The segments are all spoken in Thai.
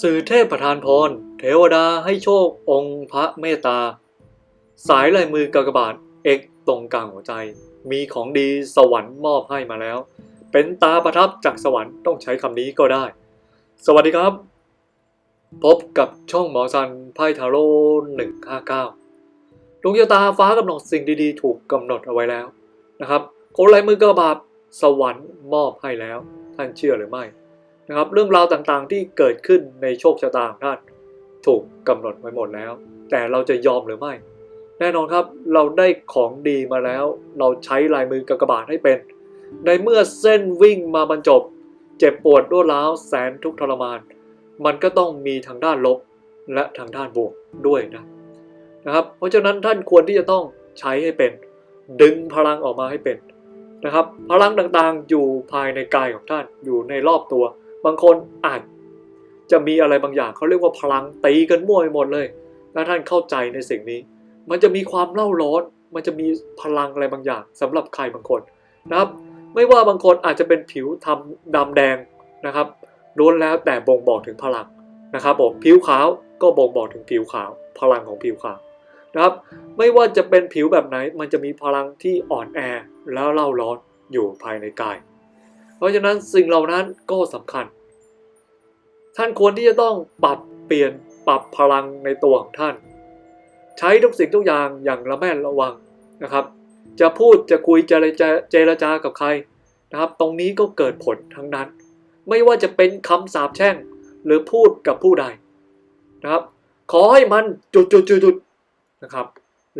สื่อเทพประทานพร เทวดาให้โชคองค์พระเมตตา สายลายมือกากบาทเอกตรงกลางหัวใจ มีของดีสวรรค์มอบให้มาแล้ว เป็นตาประทับจากสวรรค์ต้องใช้คำนี้ก็ได้ สวัสดีครับ พบกับช่องหมอซันไพ่ทาโร่159ดวงชะตาฟ้ากำหนดสิ่งดีๆ ถูกกำหนดเอาไว้แล้วนะครับคนลายมือกระบาดสวรรค์มอบให้แล้ว ท่านเชื่อหรือไม่ นะครับ เรื่องราวต่างๆที่เกิดขึ้นในโชคชะตาของท่านถูกกำหนดไว้หมดแล้ว แต่เราจะยอมหรือไม่ แน่นอนครับเราได้ของดีมาแล้ว เราใช้ลายมือกากบาทให้เป็น ในเมื่อเส้นวิ่งมาบรรจบ เจ็บปวดรวดร้าวแสนทุกทรมาน มันก็ต้องมีทางด้านลบและทางด้านบวกด้วยนะนะครับ เพราะฉะนั้นท่านควรที่จะต้องใช้ให้เป็น ดึงพลังออกมาให้เป็นนะครับ พลังต่างๆอยู่ภายในกายของท่านอยู่ในรอบตัว บางคนอาจจะมีอะไรบางอย่างเขาเรียกว่าพลังตีกันมั่วไปหมดเลยถ้าท่านเข้าใจในสิ่งนี้ มันจะมีความเล่าร้อน มันจะมีพลังอะไรบางอย่างสำหรับใครบางคนนะครับ ไม่ว่าบางคนอาจจะเป็นผิวทำดำแดงนะครับล้วนแล้วแต่บ่งบอกถึงพลังนะครับผมผิวขาวก็บ่งบอกถึงผิวขาว พลังของผิวขาวนะครับไม่ว่าจะเป็นผิวแบบไหนมันจะมีพลังที่อ่อนแอแล้วเล่าร้อนอยู่ภายในกาย ราะฉะนั้นสิ่งเหล่านั้นก็สำคัญ ท่านควรที่จะต้องปรับเปลี่ยนปรับพลังในตัวของท่าน ใช้ทุกสิ่งทุกอย่างอย่างระแม่ระวังนะครับ จะพูดจะคุยจะเจรจากับใครนะครับ ตรงนี้ก็เกิดผลทั้งนั้น ไม่ว่าจะเป็นคำสาปแช่งหรือพูดกับผู้ใดนะครับ ขอให้มันจุดจุดจุดจุดนะครับ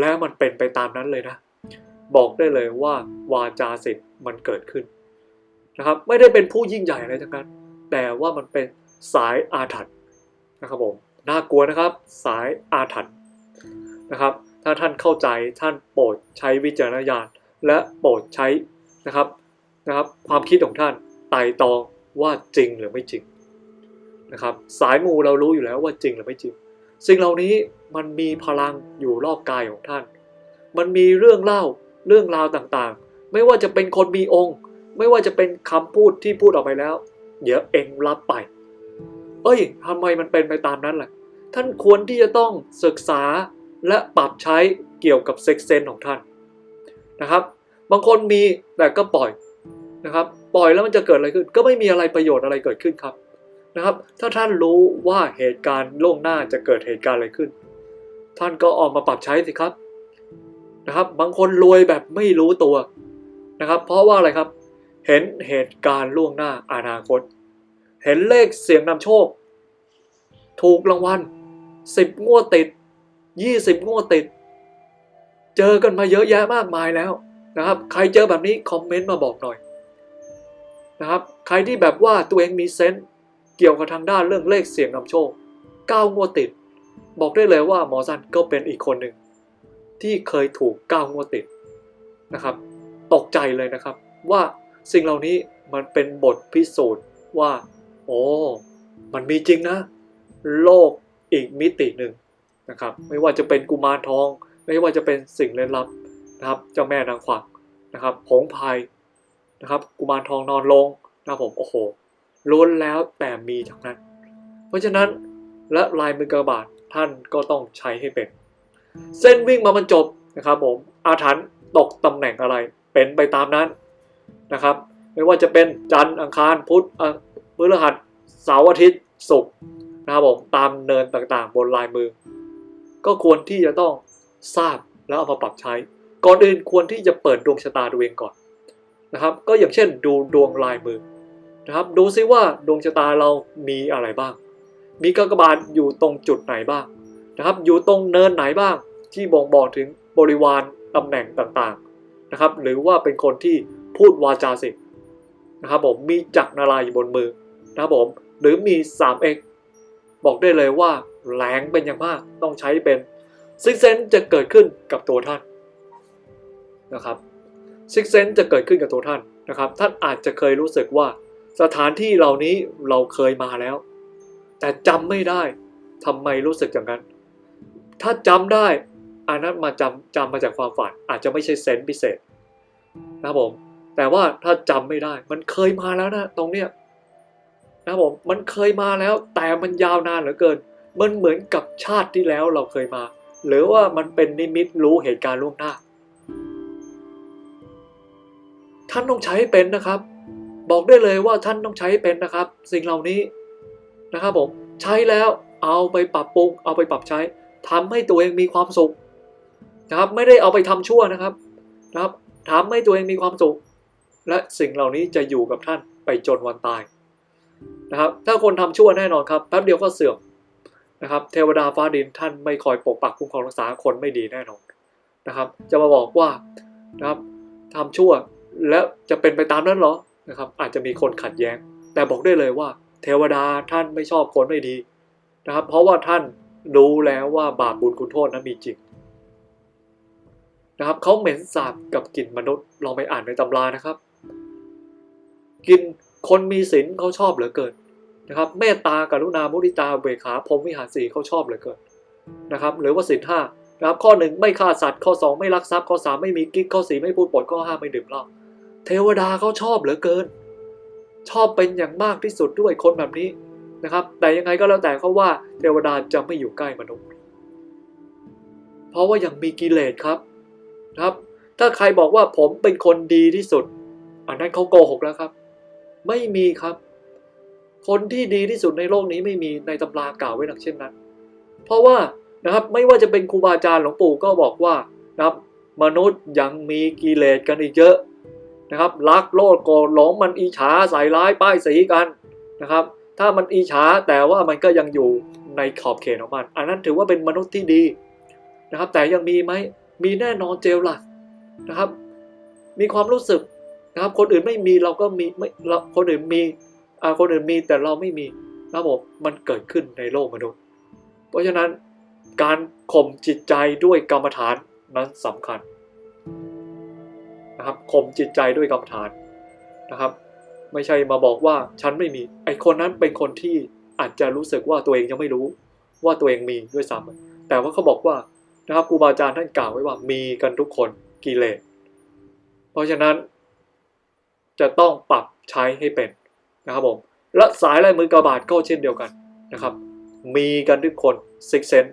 แล้วมันเป็นไปตามนั้นเลยนะ บอกได้เลยว่าวาจาสิทธิ์มันเกิดขึ้น นะครับ ไม่ได้เป็นผู้ยิ่งใหญ่อะไรทั้งนั้น แต่ว่ามันเป็นสายอาถรรพ์นะครับผมน่ากลัวนะครับ สายอาถรรพ์นะครับ ถ้าท่านเข้าใจท่านโปรดใช้วิจารณญาณและโปรดใช้นะครับนะครับ ความคิดของท่านไต่ตองว่าจริงหรือไม่จริงนะครับ สายมูเรารู้อยู่แล้วว่าจริงหรือไม่จริง สิ่งเหล่านี้มันมีพลังอยู่รอบกายของท่าน มันมีเรื่องเล่าเรื่องราวต่างๆ ไม่ว่าจะเป็นคนมีองค์ ไม่ว่าจะเป็นคำพูดที่พูดออกไปแล้ว เดี๋ยวเองรับไป เอ้ยทำไมมันเป็นไปตามนั้นล่ะ ท่านควรที่จะต้องศึกษาและปรับใช้เกี่ยวกับเซ็กเซนของท่านนะครับ บางคนมีแต่ก็ปล่อยนะครับ ปล่อยแล้วมันจะเกิดอะไรขึ้น ก็ไม่มีอะไรประโยชน์อะไรเกิดขึ้นครับนะครับ ถ้าท่านรู้ว่าเหตุการณ์ล่วงหน้าจะเกิดเหตุการณ์อะไรขึ้น ท่านก็ออกมาปรับใช้สิครับนะครับ บางคนรวยแบบไม่รู้ตัวนะครับ เพราะว่าอะไรครับ เห็นเหตุการณ์ล่วงหน้าอนาคต เห็นเลขเสียงนำโชค ถูกรางวัลสิบงวดติดยี่สิบงวดติด เจอกันมาเยอะแยะมากมายแล้วนะครับ ใครเจอแบบนี้คอมเมนต์มาบอกหน่อยนะครับ ใครที่แบบว่าตัวเองมีเซนต์เกี่ยวกับทางด้านเรื่องเลขเสียงนำโชค9งวดติด บอกได้เลยว่าหมอซันก็เป็นอีกคนหนึ่งที่เคยถูก9งวดติดนะครับ ตกใจเลยนะครับว่า สิ่งเหล่านี้มันเป็นบทพิสูจน์ว่า โอ้มันมีจริงนะ โลกอีกมิติหนึ่งนะครับ ไม่ว่าจะเป็นกุมารทอง ไม่ว่าจะเป็นสิ่งเล่นลับนะครับ เจ้าแม่นางขวักนะครับผงพายนะครับ กุมารทองนอนลงนะผมโอ้โหล้วนแล้วแต่มีทั้งนั้น เพราะฉะนั้นและลายมือกระบาดท่านก็ต้องใช้ให้เป็น เส้นวิ่งมามันจบนะครับผมอาถรรพ์ตกตำแหน่งอะไรเป็นไปตามนั้น นะครับ ไม่ว่าจะเป็นจันทร์อังคารพุธพฤหัสเสาร์อาทิตย์ศุกร์นะครับผมตามเนินต่างๆ บนลายมือ ก็ควรที่จะต้องทราบแล้วเอามาปรับใช้ ก่อนอื่นควรที่จะเปิดดวงชะตาตัวเองก่อนนะครับ ก็อย่างเช่นดูดวงลายมือนะครับดูซิว่าดวงชะตาเรามีอะไรบ้าง มีกากบาทอยู่ตรงจุดไหนบ้างนะครับ อยู่ตรงเนินไหนบ้าง ที่บ่งบอกถึงบริวารตำแหน่งต่างๆนะครับ หรือว่าเป็นคนที่ พูดวาจาสินะครับผมมีจักรนารายอยู่บนมือนะครับผมหรือมี 3x บอกได้เลยว่าแรงเป็นอย่างมากต้องใช้เป็นซิกเซนจะเกิดขึ้นกับตัวท่านนะครับซิกเซนจะเกิดขึ้นกับตัวท่านนะครับ ท่านอาจจะเคยรู้สึกว่าสถานที่เหล่านี้เราเคยมาแล้ว แต่จำไม่ได้ทำไมรู้สึกอย่างนั้น ถ้าจำได้อันนั้นมาจำจำมาจากความฝันอาจจะไม่ใช่เซนพิเศษนะครับผม แต่ว่าถ้าจำไม่ได้ มันเคยมาแล้วนะตรงเนี้ยนะผมมันเคยมาแล้ว แต่มันยาวนานเหลือเกิน มันเหมือนกับชาติที่แล้วเราเคยมา หรือว่ามันเป็นนิมิตรู้เหตุการณ์ล่วงหน้า ท่านต้องใช้เป็นนะครับ บอกได้เลยว่าท่านต้องใช้เป็นนะครับ สิ่งเหล่านี้นะครับผมใช้แล้วเอาไปปรับปรุง เอาไปปรับใช้ทำให้ตัวเองมีความสุขนะครับ ไม่ได้เอาไปทำชั่วนะครับนะครับทำให้ตัวเองมีความสุข และสิ่งเหล่านี้จะอยู่กับท่านไปจนวันตายนะครับ ถ้าคนทำชั่วแน่นอนครับแป๊บเดียวก็เสื่อมนะครับ เทวดาฟ้าดินท่านไม่คอยปกปักคุ้มครองรักษาคนไม่ดีแน่นอนนะครับ จะมาบอกว่านะครับทำชั่วแล้วจะเป็นไปตามนั้นเหรอนะครับ อาจจะมีคนขัดแย้ง แต่บอกได้เลยว่า เทวดาท่านไม่ชอบคนไม่ดีนะครับ เพราะว่าท่านรู้แล้วว่าบาปบุญคุณโทษนั้นมีจริงนะครับเขาเหม็นสาบกับกลิ่นมนุษย์ลองไปอ่านในตำรานะครับ กินคนมีศีลเขาชอบเหลือเกินนะครับเมตตากรุณามุทิตาเบขาพรมวิหารสีเขาชอบเหลือเกินนะครับหรือว่าศีลห้านะครับข้อหนึ่งไม่ฆ่าสัตว์ข้อสองไม่ลักทรัพย์ข้อสามไม่มีกิ๊กข้อสี่ไม่พูดปดข้อห้าไม่ดื่มเหล้าเทวดาเขาชอบเหลือเกิน ชอบเป็นอย่างมากที่สุดด้วยคนแบบนี้นะครับ แต่ยังไงก็แล้วแต่เขาว่าเทวดาจะไม่อยู่ใกล้มนุษย์ เพราะว่ายังมีกิเลสครับนะครับ ถ้าใครบอกว่าผมเป็นคนดีที่สุด อันนั้นเขาโกหกแล้วครับ ไม่มีครับ คนที่ดีที่สุดในโลกนี้ไม่มีในตำรากล่าวไว้ดังเช่นนั้น เพราะว่านะครับไม่ว่าจะเป็นครูบาอาจารย์หลวงปู่ก็บอกว่านะครับ มนุษย์ยังมีกิเลสกันอีกเยอะนะครับรักโลดโกรธหลงมันอิจฉาใส่ร้ายป้ายสีกันนะครับ ถ้ามันอิจฉาแต่ว่ามันก็ยังอยู่ในขอบเขตของมัน อันนั้นถือว่าเป็นมนุษย์ที่ดีนะครับ แต่ยังมีไหมมีแน่นอนเจลล่ะนะครับ มีความรู้สึก นะครับ คนอื่นไม่มีเราก็มีไม่เราคนอื่นมีอ่าคนอื่นมีแต่เราไม่มีนะครับผมมันเกิดขึ้นในโลกมนุษย์ เพราะฉะนั้นการข่มจิตใจด้วยกรรมฐานนั้นสำคัญนะครับข่มจิตใจด้วยกรรมฐานนะครับ ไม่ใช่มาบอกว่าฉันไม่มี ไอคนนั้นเป็นคนที่อาจจะรู้สึกว่าตัวเองยังไม่รู้ว่าตัวเองมีด้วยซ้ำแต่ว่าเขาบอกว่านะครับครูบาอาจารย์ท่านกล่าวไว้ว่ามีกันทุกคนกิเลสเพราะฉะนั้น จะต้องปรับใช้ให้เป็นนะครับผมและสายลายมือกระบาดก็เช่นเดียวกันนะครับ มีกันทุกคนซิกเซน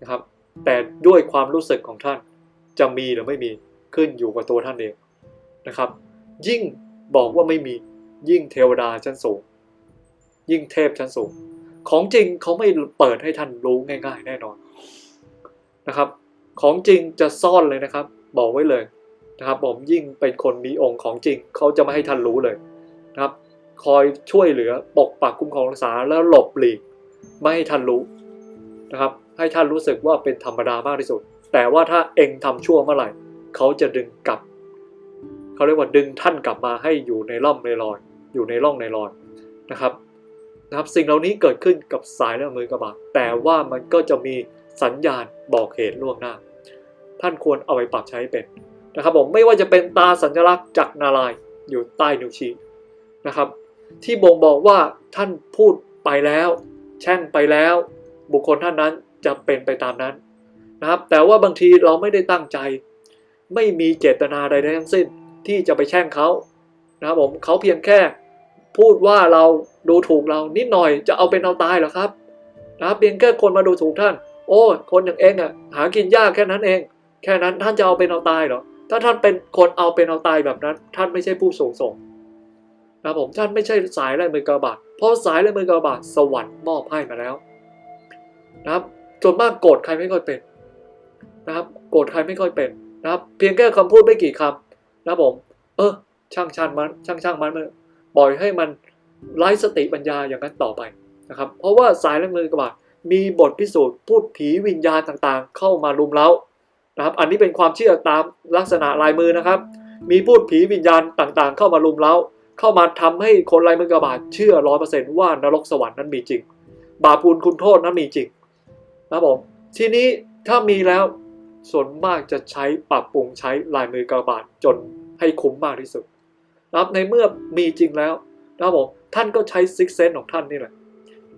นะครับแต่ด้วยความรู้สึกของท่านจะมีหรือไม่มีขึ้นอยู่กับตัวท่านเองนะครับ ยิ่งบอกว่าไม่มียิ่งเทวดาชั้นสูง ยิ่งเทพชั้นสูง ของจริงเขาไม่เปิดให้ท่านรู้ง่าย ๆ แน่นอนนะครับ ของจริงจะซ่อนเลยนะครับ บอกไว้เลย นะครับผมยิ่งเป็นคนมีองค์ของจริง เขาจะไม่ให้ท่านรู้เลยนะครับ คอยช่วยเหลือปกปักคุ้มครองรักษาแล้วหลบหลีกไม่ให้ท่านรู้นะครับ ให้ท่านรู้สึกว่าเป็นธรรมดามากที่สุด แต่ว่าถ้าเองทำชั่วเมื่อไหร่เขาจะดึงกลับเขาเรียกว่าดึงท่านกลับมาให้อยู่ในร่องในรอยอยู่ในร่องในรอยนะครับนะครับ สิ่งเหล่านี้เกิดขึ้นกับสายและมือกระบะแต่ว่ามันก็จะมีสัญญาณบอกเหตุล่วงหน้า ท่านควรเอาไปปรับใช้เป็น นะครับผมไม่ว่าจะเป็นตาสัญลักษณ์จากนารายอยู่ใต้นิ้วชี้นะครับ ที่บ่งบอกว่าท่านพูดไปแล้ว แช่งไปแล้ว บุคคลท่านนั้นจะเป็นไปตามนั้นนะครับ แต่ว่าบางทีเราไม่ได้ตั้งใจ ไม่มีเจตนาใดทั้งสิ้นที่จะไปแช่งเขานะครับผมเขาเพียงแค่พูดว่าเราดูถูกเรานิดหน่อยจะเอาเป็นเอาตายเหรอครับนะครับเพียงแค่คนมาดูถูกท่าน โอ้คนอย่างเองอะหากินยากแค่นั้นเอง แค่นั้นท่านจะเอาเป็นเอาตายเหรอ ถ้าท่านเป็นคนเอาเป็นเอาตายแบบนั้น ท่านไม่ใช่ผู้สูงส่งนะครับผมท่านไม่ใช่สายลายมือกระบาดเพราะสายลายมือกระบาดสวรรค์มอบให้มาแล้วนะครับส่วนมากโกรธใครไม่ค่อยเป็นนะครับ โกรธใครไม่ค่อยเป็นนะครับ เพียงแค่คำพูดไม่กี่คำนะครับผม เออ ช่างช่างมันช่างช่างมันปล่อยให้มันไร้สติปัญญาอย่างนั้นต่อไปนะครับ เพราะว่าสายลายมือกระบาดมีบทพิสูจน์พูดผีวิญญาณต่างๆ เข้ามารุมเร้า นะครับ อันนี้เป็นความเชื่อตามลักษณะลายมือนะครับ มีพูดผีวิญญาณต่างๆ เข้ามารุมเร้า เข้ามาทำให้คนลายมือกระบาดเชื่อร้อยเปอร์เซนต์ว่านรกสวรรค์นั้นมีจริง บาปูลคุณโทษนั้นมีจริงนะครับผมทีนี้ถ้ามีแล้วส่วนมากจะใช้ปรับปรุงใช้ลายมือกระบาดจนให้คุ้มมากที่สุดนะครับในเมื่อมีจริงแล้วนะครับผมท่านก็ใช้ซิกเซนของท่านนี่แหละ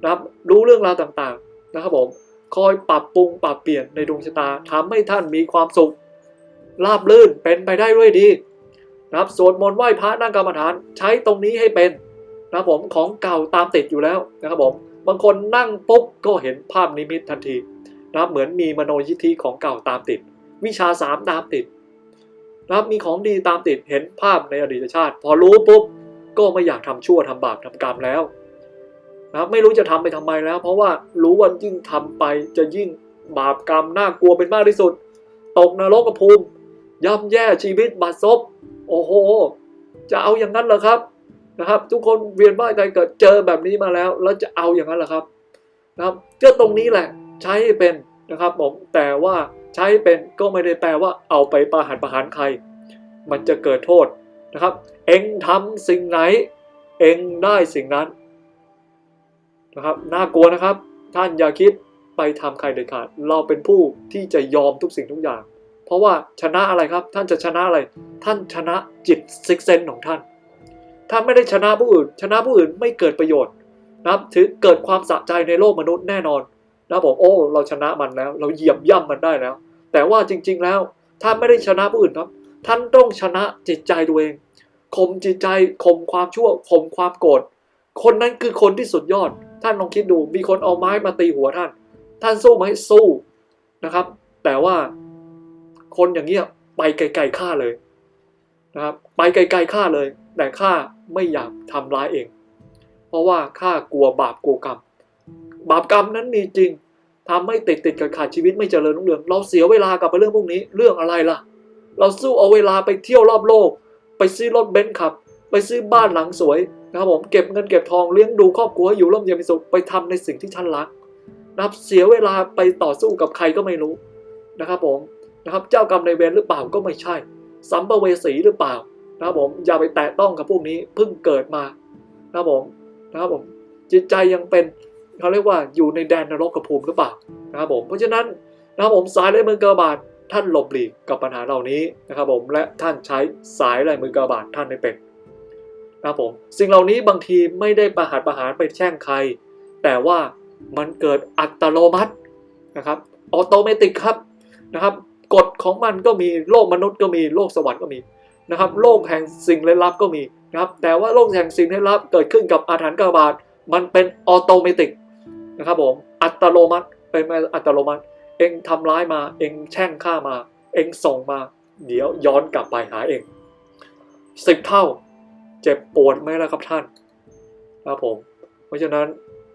นะครับรู้เรื่องราวต่างๆนะครับผม คอยปรับปรุงปรับเปลี่ยนในดวงชะตาทำให้ท่านมีความสุขราบลื่นเป็นไปได้ด้วยดีนะครับสวดมนต์ไหว้พระนั่งกรรมฐานใช้ตรงนี้ให้เป็นนะครับผมของเก่าตามติดอยู่แล้วนะครับผมบางคนนั่งปุ๊บก็เห็นภาพนิมิตทันทีนะครับเหมือนมีมโนยิทธิของเก่าตามติด วิชาสามตามติดนะครับมีของดีตามติดเห็นภาพในอดีตชาติ พอรู้ปุ๊บก็ไม่อยากทำชั่วทำบาปทำกรรมแล้ว นะครับไม่รู้จะทำไปทำไมแล้ว เพราะว่ารู้ว่ายิ่งทำไปจะยิ่งบาปกรรมน่ากลัวเป็นมากที่สุด ตกนรกกระภูมิย่ำแย่ชีวิตบาดซบโอ้โห จะเอาอย่างนั้นเหรอครับนะครับ ทุกคนเวียนว่ายใจเกิดเจอแบบนี้มาแล้ว แล้วจะเอาอย่างนั้นเหรอครับนะครับก็ตรงนี้แหละใช้ให้เป็นนะครับผมแต่ว่าใช้เป็นก็ไม่ได้แปลว่าเอาไปประหารประหารใคร มันจะเกิดโทษนะครับ เองทำสิ่งไหน เองได้สิ่งนั้น นะครับน่ากลัวนะครับ ท่านอย่าคิดไปทำใครเด็ดขาด เราเป็นผู้ที่จะยอมทุกสิ่งทุกอย่าง เพราะว่าชนะอะไรครับ ท่านจะชนะอะไร ท่านชนะจิตซิกเซนของท่านถ้านไม่ได้ชนะผู้อื่น ชนะผู้อื่นไม่เกิดประโยชน์นะครับถือเกิดความสะใจในโลกมนุษย์แน่นอนนะผมโอ้เราชนะมันแล้ว เราเหยียบย่ำมันได้แล้ว แต่ว่าจริง ๆแล้ว ท่านไม่ได้ชนะผู้อื่นครับ ท่านต้องชนะจิตใจตัวเองข่มจิตใจข่มความชั่วข่มความโกรธคนนั้นคือคนที่สุดยอด ท่านลองคิดดูมีคนเอาไม้มาตีหัวท่าน ท่านสู้ไหมสู้นะครับ แต่ว่าคนอย่างเงี้ยไปไกลๆฆ่าเลยนะครับ ไปไกลๆฆ่าเลย แต่ข้าไม่อยากทำร้ายเอง เพราะว่าข้ากลัวบาปกลัวกรรม บาปกรรมนั้นมีจริงทำให้ติดติดๆขาดชีวิตไม่เจริญรุ่งเรือง เราเสียเวลากับเรื่องพวกนี้ เรื่องอะไรล่ะ เราสู้เอาเวลาไปเที่ยวรอบโลก ไปซื้อรถเบนซ์ขับ ไปซื้อบ้านหลังสวยนะครับผมเก็บเงินเก็บทองเลี้ยงดูครอบครัวให้อยู่ร่มเย็นเป็นสุขไปทำในสิ่งที่ท่านรักนะครับเสียเวลาไปต่อสู้กับใครก็ไม่รู้นะครับผมนะครับเจ้ากรรมในเวรหรือเปล่าก็ไม่ใช่สัมภเวสีหรือเปล่านะครับผมอย่าไปแตะต้องกับพวกนี้เพิ่งเกิดมานะครับผมนะครับผมจิตใจยังเป็นเขาเรียกว่าอยู่ในแดนนรกกภูมิหรือเปล่านะครับผมเพราะฉะนั้นนะครับผมสายลายมือกระบาดท่านหลบหลีกกับปัญหาเหล่านี้นะครับผมและท่านใช้สายลายมือกระบาดท่านให้เป็น นะครับผมสิ่งเหล่านี้บางทีไม่ได้ประหารประหารไปแช่งใคร แต่ว่ามันเกิดอัตโนมัตินะครับออโตเมติกครับนะครับกฎของมันก็มีโลกมนุษย์ก็มีโลกสวรรค์ก็มีนะครับโลกแห่งสิ่งลึกลับก็มีนะครับแต่ว่าโลกแห่งสิ่งลึกลับเกิดขึ้นกับอาถรรพ์กบาดมันเป็นออโตเมติกนะครับผมอัตโนมัติเป็นอัตโนมัติ เองทำร้ายมาเองแช่งฆ่ามา เองส่งมา เดี๋ยวย้อนกลับไปหาเองสิบเท่า เจ็บปวดไหมล่ะครับท่านนะครับผม เพราะฉะนั้น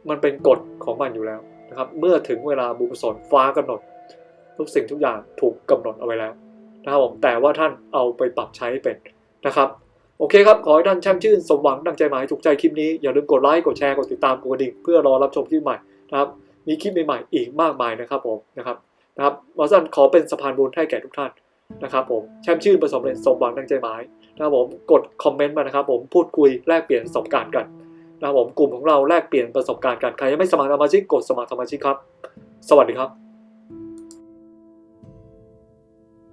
มันเป็นกฎของมันอยู่แล้วนะครับ เมื่อถึงเวลาบุญกุศลฟ้ากำหนด ทุกสิ่งทุกอย่างถูกกำหนดเอาไว้แล้วนะครับผมแต่ว่าท่านเอาไปปรับใช้ใเป็นนะครับ โอเคครับ ขอให้ท่านแช่มชื่นสมหวังดังใจหมายถูกใจคลิปนี้ อย่าลืมกดไลค์กดแชร์กดติดตามกดกระดิ่งเพื่อรอรับชมคลิปใหม่นะครับมีคลิปใหม่ๆอีกมากมายนะครับผมนะครับนะครับหมอสันขอเป็นสะพานบุญให้แก่ทุกท่านนะครับผมแช่มชื่นประสบเร็จสมหวังดังใจหมาย นะครับผมกดคอมเมนต์มานะครับผมพูดคุยแลกเปลี่ยนประสบการณ์กันนะครับผมกลุ่มของเราแลกเปลี่ยนประสบการณ์กันใครยังไม่สมัครสมาชิกกดสมัครสมาชิกครับ สวัสดีครับ